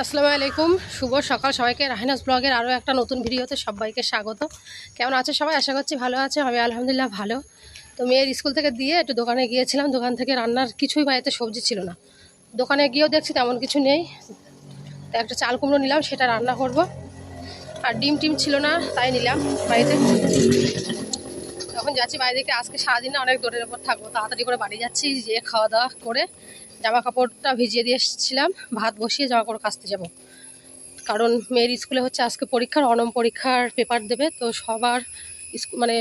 আসসালামু আলাইকুম। শুভ সকাল সবাইকে। রাহিনাস ব্লগের আরও একটা নতুন ভিডিওতে সবাইকে স্বাগত। কেমন আছে সবাই? আশা করছি ভালো আছে। আমি আলহামদুলিল্লাহ ভালো। তো মেয়ের স্কুল থেকে দিয়ে একটু দোকানে গিয়েছিলাম। দোকান থেকে রান্নার কিছুই বাড়িতে সবজি ছিল না। দোকানে গিয়েও দেখছি তেমন কিছু নেই। তো একটা চাল কুমড়ো নিলাম, সেটা রান্না করব। আর ডিম টিম ছিল না, তাই নিলাম বাড়িতে। তখন যাচ্ছি বাইরে থেকে আজকে সারাদিন অনেক দৌড়ের ওপর থাকব। তাড়াতাড়ি করে বাড়ি যাচ্ছি যে খাওয়া দাওয়া করে জামা কাপড়টা ভিজিয়ে দিয়ে এসেছিলাম। ভাত বসিয়ে জামা কাপড় কাচতে যাব। কারণ মেয়ের স্কুলে হচ্ছে আজকে পরীক্ষার, অনম পরীক্ষার পেপার দেবে। তো সবার মানে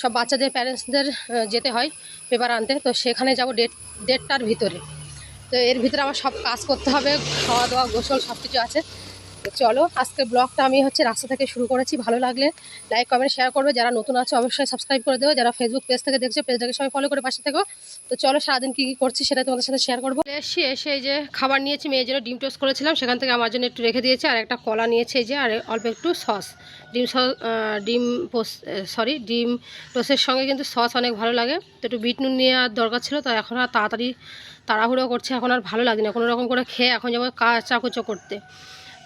সব বাচ্চাদের প্যারেন্টসদের যেতে হয় পেপার আনতে। তো সেখানে যাব ডেট ডেটটার ভিতরে। তো এর ভিতরে আমার সব কাজ করতে হবে খাওয়া দাওয়া গোসল সব কিছু আছে। তো চলো, আজকে ব্লগটা আমি হচ্ছে রাস্তা থেকে শুরু করেছি। ভালো লাগলে লাইক কমেন্ট শেয়ার করবে। যারা নতুন আছে, অবশ্যই সাবস্ক্রাইব করে দেবো যারা ফেসবুক পেজ থেকে দেখছে পেজটাকে সবাই ফলো করে পাশে থেকো। তো চলো, সারাদিন কী কী করছি সেটা তোমাদের সাথে শেয়ার করব। এসে এসে এই যে খাবার নিয়েছি। মেয়ের জন্য ডিম টোস্ট করেছিলাম। সেখান থেকে আমার জন্য একটু রেখে দিয়েছে। আর একটা কলা নিয়েছে এই যে, আর অল্প একটু সস। ডিম সস ডিম সরি ডিম টোস্টের সঙ্গে কিন্তু সস অনেক ভালো লাগে। তো একটু বিট নুন নেওয়ার দরকার ছিল, তো এখন আর তাড়াতাড়ি তাড়াহুড়ো করছে। এখন আর ভালো লাগে না কোনো রকম করে খেয়ে এখন যেমন কাচাকুচো করতে।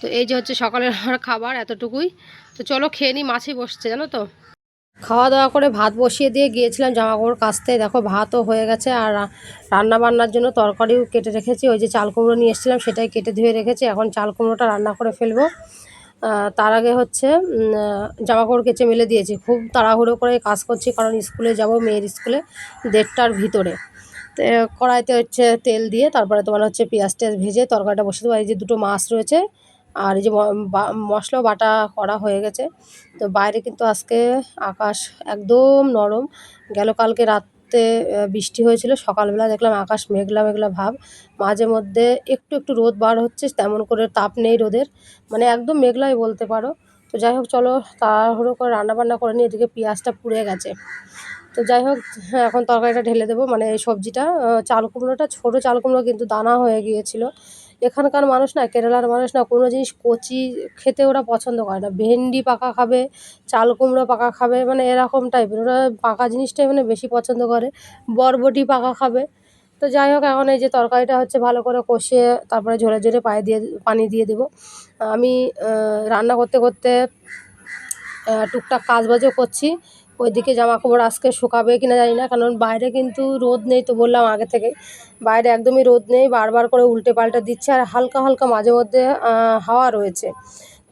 তো এই যে হচ্ছে সকালের খাবার এতটুকুই। তো চলো খেয়ে নিই মাছই বসছে জানো তো? খাওয়া দাওয়া করে ভাত বসিয়ে দিয়ে গিয়েছিলাম জামা কাপড় কাচতে। দেখো ভাতও হয়ে গেছে আর রান্না বান্নার জন্য তরকারিও কেটে রেখেছি। ওই যে চাল কুমড়ো নিয়ে এসেছিলাম সেটাই কেটে ধুয়ে রেখেছি। এখন চাল কুমড়োটা রান্না করে ফেলব। তার আগে হচ্ছে উম, আহ, জামা কাপড় কেচে মেলে দিয়েছি। খুব তাড়াহুড়ো করে কাজ করছি কারণ স্কুলে যাব মেয়ের স্কুলে দেড়টার ভিতরে। কড়াইতে হচ্ছে তেল দিয়ে তারপরে তোমার হচ্ছে পেঁয়াজ টেয়াজ ভেজে তরকারিটা বসে দেবো। এই যে দুটো মাছ রয়েছে আর এই যে মশলাও বাটা করা হয়ে গেছে। তো বাইরে কিন্তু আজকে আকাশ একদম নরম। গেল কালকে রাতে আহ, বৃষ্টি হয়েছিল। সকালবেলা দেখলাম আকাশ মেঘলা মেঘলা ভাব। মাঝে মধ্যে একটু একটু রোদ বার হচ্ছে তেমন করে তাপ নেই রোদের। মানে একদম মেঘলাই বলতে পারো। তো যাই হোক চলো তাড়াহুড়ো করে রান্না বান্না করে নিয়ে এদিকে পেঁয়াজটা পুড়ে গেছে। তো যাই হোক হ্যাঁ এখন তরকারিটা ঢেলে দেবো। মানে এই সবজিটা চাল কুমড়োটা, ছোটো চাল কুমড়ো কিন্তু দানা হয়ে গিয়েছিল। এখানকার মানুষ না, কেরালার মানুষ না, কোনো জিনিস কচি খেতে ওরা পছন্দ করে না। ভেন্ডি পাকা খাবে, চাল কুমড়ো পাকা খাবে মানে এরকম টাইপের ওরা পাকা জিনিসটাই মানে বেশি পছন্দ করে। বরবটি পাকা খাবে। তো যাই হোক, এখন এই যে তরকারিটা হচ্ছে ভালো করে কষিয়ে তারপরে ঝরে ঝোলে পায়ে দিয়ে, পানি দিয়ে দেবো। আমি রান্না করতে করতে টুকটাক কাজবাজও করছি। ওইদিকে জামা কাপড় আজকে শুকাবে কি না জানি না, কারণ বাইরে কিন্তু রোদ নেই তো বললাম আগে থেকে বাইরে একদমই রোদ নেই, বারবার করে উল্টে পাল্টে দিচ্ছে আর হালকা হালকা মাঝে মধ্যে হাওয়া রয়েছে।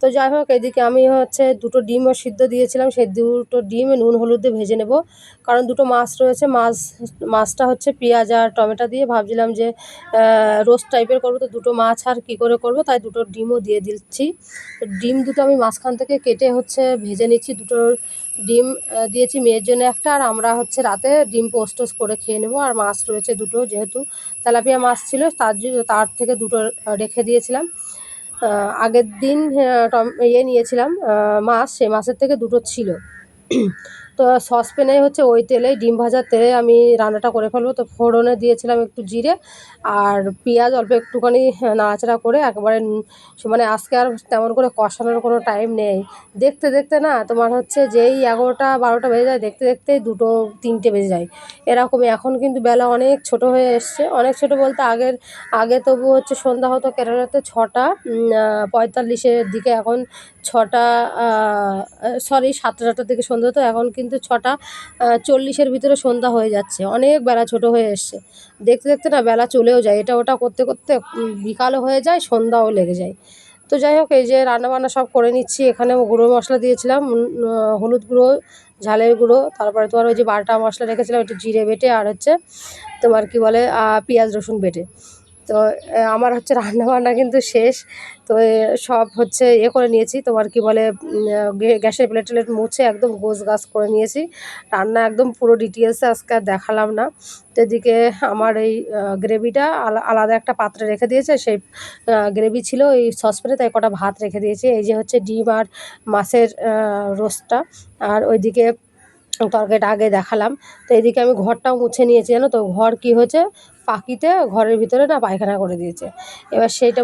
তো যাই হোক, এদিকে আমি হচ্ছে দুটো ডিমও সিদ্ধ দিয়েছিলাম। সেই দুটো ডিম নুন, হলুদ ভেজে নেব। কারণ দুটো মাছ রয়েছে, মাছ, মাছটা হচ্ছে পেঁয়াজ আর টমেটো দিয়ে। ভাবছিলাম যে রোস্ট টাইপের করব, তো দুটো মাছ আর কী করে করব, তাই দুটো ডিমও দিয়ে দিচ্ছি। ডিম দুটো আমি মাঝখান থেকে কেটে হচ্ছে ভেজে নিচ্ছি। দুটো ডিম দিয়েছি মেয়ের জন্য একটা, আর আমরা হচ্ছে রাতে ডিম পোস্ট করে খেয়ে নেব। আর মাছ রয়েছে দুটো যেহেতু তেলাপিয়া মাছ ছিল, তার তার থেকে দুটো রেখে দিয়েছিলাম। আগের দিন ইয়ে নিয়েছিলাম মাছ সে মাছের থেকে দুটো ছিল। তো সসপ্যানে হচ্ছে ওই তেলেই ডিম ভাজার তেলে আমি রান্নাটা করে ফেলব। তো ফোড়নে দিয়েছিলাম একটু জিরে আর পেঁয়াজ অল্প একটুখানি নাড়াচাড়া করে একবারে মানে আজকে আর তেমন করে কষানোর কোনো টাইম নেই। দেখতে দেখতে না তোমার হচ্ছে যেই এগারোটা বারোটা বেজে যায়, দেখতে দেখতে দুটো তিনটে বেজে যায়। এরকমই এখন কিন্তু বেলা অনেক ছোট হয়ে এসছে। অনেক ছোট বলতে আগের, আগে তবু হচ্ছে সন্ধ্যা হতো কেরালাতে ছটা পঁয়তাল্লিশের দিকে, এখন ছটা সরি সাতটা আটটার দিকে সন্ধ্যা হতো, এখন কিন্তু ছটা চল্লিশের ভিতরে সন্ধ্যা হয়ে যাচ্ছে। অনেক বেলা ছোট হয়ে এসছে। দেখতে দেখতে না বেলা চলেও যায়। এটা ওটা করতে করতে বিকালও হয়ে যায়, সন্ধ্যাও লেগে যায়। তো যাই হোক, এই যে রান্না বান্না সব করে নিচ্ছি। এখানে গুঁড়ো মশলা দিয়েছিলাম হলুদ গুঁড়ো, ঝালের গুঁড়ো, তারপরে তোমার ওই যে বাটা মশলা রেখেছিলাম, একটু জিরে বেটে, আর হচ্ছে তোমার কি বলে পেঁয়াজ রসুন বেটে। তো আমার হচ্ছে রান্না বান্না কিন্তু শেষ। তো সব হচ্ছে ইয়ে করে নিয়েছি। তোমার কি বলে গ্যাসের প্লেট টেলেট মুছে একদম গোছ গাছ করে নিয়েছি। রান্না একদম পুরো ডিটেলসে আজকে আর দেখালাম না। তো এদিকে আমার এই গ্রেভিটা আলাদা একটা পাত্রে রেখে দিয়েছে। সেই গ্রেভি ছিল এই সসপ্যানে, তাই কটা ভাত রেখে দিয়েছি। এই যে হচ্ছে ডিম আর মাছের রোস্টটা। আর ওইদিকে তরকারিটা আগে দেখালাম। তো এদিকে আমি ঘরটাও মুছে নিয়েছি, জানো তো? ঘর কি হয়েছে? পাকিতে ঘরের ভিতরে না পায়খানা করে দিয়েছে। এবার সেইটা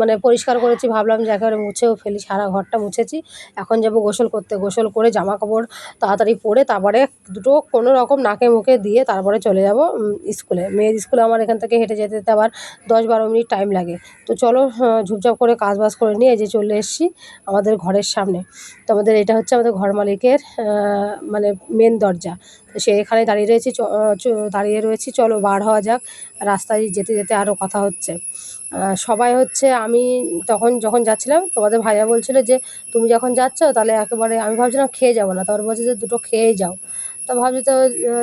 মানে পরিষ্কার করেছি, ভাবলাম যে একেবারে মুছেও ফেলি, সারা ঘরটা মুছেছি। এখন যাব গোসল করতে। গোসল করে জামা কাপড় তাড়াতাড়ি পরে তারপরে দুটো কোনো রকম নাকে মুখে দিয়ে তারপরে চলে যাব স্কুলে। মেয়ের স্কুলে আমার এখান থেকে হেঁটে যেতে যেতে আবার দশ বারো মিনিট টাইম লাগে। তো চলো ঝুপঝাপ করে কাজ বাজ করে নিয়ে যে চলে এসেছি আমাদের ঘরের সামনে। তো আমাদের এটা হচ্ছে আমাদের ঘর মালিকের মানে মেন দরজা। সে এখানে দাঁড়িয়ে রয়েছি দাঁড়িয়ে রয়েছি। চলো বার হওয়া যাক। রাস্তায় যেতে যেতে আরও কথা হচ্ছে। সবাই হচ্ছে, আমি তখন যখন যাচ্ছিলাম, তোমাদের ভাইয়া বলছিল যে, তুমি যখন যাচ্ছ, তাহলে একেবারে আমি ভাবছিলাম খেয়ে যাব না। তারপর বলছে যে, দুটো খেয়েই যাও। তো ভাবছি তো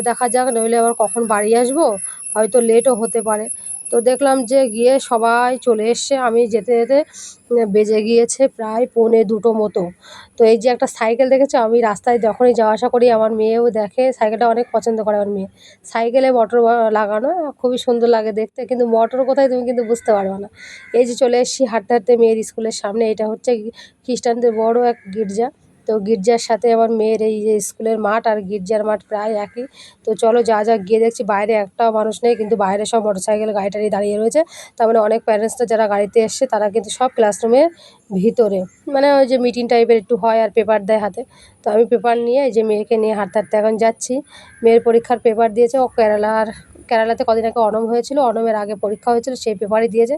দেখা যাক, নইলে আবার কখন বাড়ি আসব? হয়তো লেটও হতে পারে। তো দেখলাম যে গিয়ে সবাই চলে এসছে। আমি যেতে যেতে বেজে গিয়েছে প্রায় পৌনে দুটো মতো। তো এই যে একটা সাইকেল দেখেছ? আমি রাস্তায় যখনই যাওয়া আসা করি, আমার মেয়েও দেখে। সাইকেলটা অনেক পছন্দ করে আমার মেয়ে। সাইকেলে মোটর লাগানো, খুবই সুন্দর লাগে দেখতে। কিন্তু মোটর কোথায় তুমি কিন্তু বুঝতে পারবে না। এই যে চলে এসেছি হাঁটতে হাঁটতে মেয়ের স্কুলের সামনে। এটা হচ্ছে খ্রিস্টানদের বড় এক গির্জা। তো গির্জার সাথে আমার মেয়ের এই যে স্কুলের মাঠ আর গির্জার মাঠ প্রায় একই। তো চলো যা যা গিয়ে দেখছি, বাইরে একটাও মানুষ নেই, কিন্তু বাইরে সব মোটর সাইকেল গাড়ি টাড়ি দাঁড়িয়ে রয়েছে। তার মানে অনেক প্যারেন্টসরা যারা গাড়িতে এসছে, তারা কিন্তু সব ক্লাসরুমের ভিতরে। মানে ওই যে মিটিং টাইপের একটু হয় আর পেপার দেয় হাতে। তো আমি পেপার নিয়ে এই যে মেয়েকে নিয়ে হাঁটতে হাঁটতে এখন যাচ্ছি। মেয়ের পরীক্ষার পেপার দিয়েছে, ও কেরালার, কেরালাতে কদিন আগে অনম হয়েছিল, অনমের আগে পরীক্ষা হয়েছিল, সেই পেপারই দিয়েছে।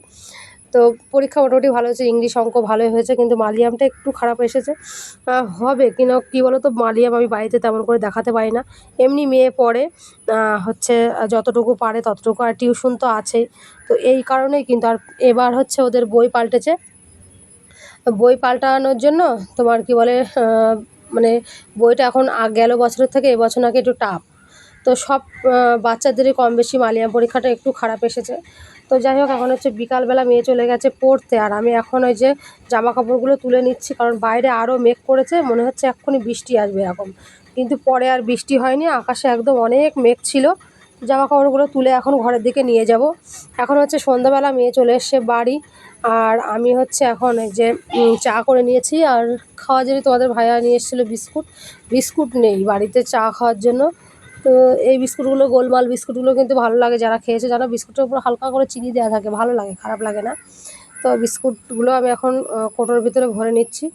তো পরীক্ষা মোটামুটি ভালো হয়েছে, ইংলিশ অঙ্ক ভালোই হয়েছে, কিন্তু মালিয়ামটা একটু খারাপ এসেছে। হবে কিনা কী বলো তো মালিয়াম আমি বাড়িতে তেমন করে দেখাতে পারি না। এমনি মেয়ে পড়ে হচ্ছে, যতটুকু পারে ততটুকু, আর টিউশন তো আছেই। তো এই কারণেই কিন্তু আর এবার হচ্ছে ওদের বই পাল্টেছে। বই পাল্টানোর জন্য তোমার কি বলে মানে বইটা এখন গেল বছরের থেকে, এবছর নাকি একটু টাফ তো সব বাচ্চাদেরই কম বেশি মালিয়াম পরীক্ষাটা একটু খারাপ এসেছে। তো যাই হোক, এখন হচ্ছে বিকালবেলা মেয়ে চলে গেছে পড়তে। আর আমি এখন ওই যে জামা কাপড়গুলো তুলে নিচ্ছি, কারণ বাইরে আরও মেঘ করেছে, মনে হচ্ছে এক্ষুনি বৃষ্টি আসবে এরকম। কিন্তু পরে আর বৃষ্টি হয়নি, আকাশে একদম অনেক মেঘ ছিল। জামা কাপড়গুলো তুলে এখন ঘরের দিকে নিয়ে যাব। এখন হচ্ছে সন্ধ্যাবেলা মেয়ে চলে এসছে বাড়ি, আর আমি হচ্ছে এখন যে চা করে নিয়েছি। আর খাওয়ার জন্য তোমাদের ভাইয়া নিয়ে এসেছিল বিস্কুট। বিস্কুট নেই, বাড়িতে চা খাওয়ার জন্য। তো এই বিস্কুটগুলো গোলমাল বিস্কুটগুলো কিন্তু ভালো লাগে যারা খেয়েছে যারা বিস্কুটের উপর হালকা করে চিনি দেওয়া থাকে, ভালো লাগে, খারাপ লাগে না। তো বিস্কুটগুলো আমি এখন কোটোর ভিতরে ভরে নিচ্ছি।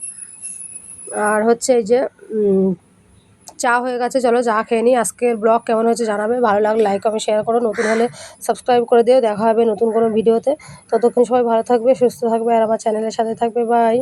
আর হচ্ছে এই যে চা হয়ে গেছে, চলো চা খেয়ে নিই। আজকের ব্লগ কেমন হয়েছে জানাবে, ভালো লাগলে লাইক কমেন্ট শেয়ার করো। নতুন হলে সাবস্ক্রাইব করে দিও। দেখা হবে নতুন কোনো ভিডিওতে ততক্ষণ সবাই ভালো থাকবে, সুস্থ থাকবে, আর আমার চ্যানেলের সাথে থাকবে। বাই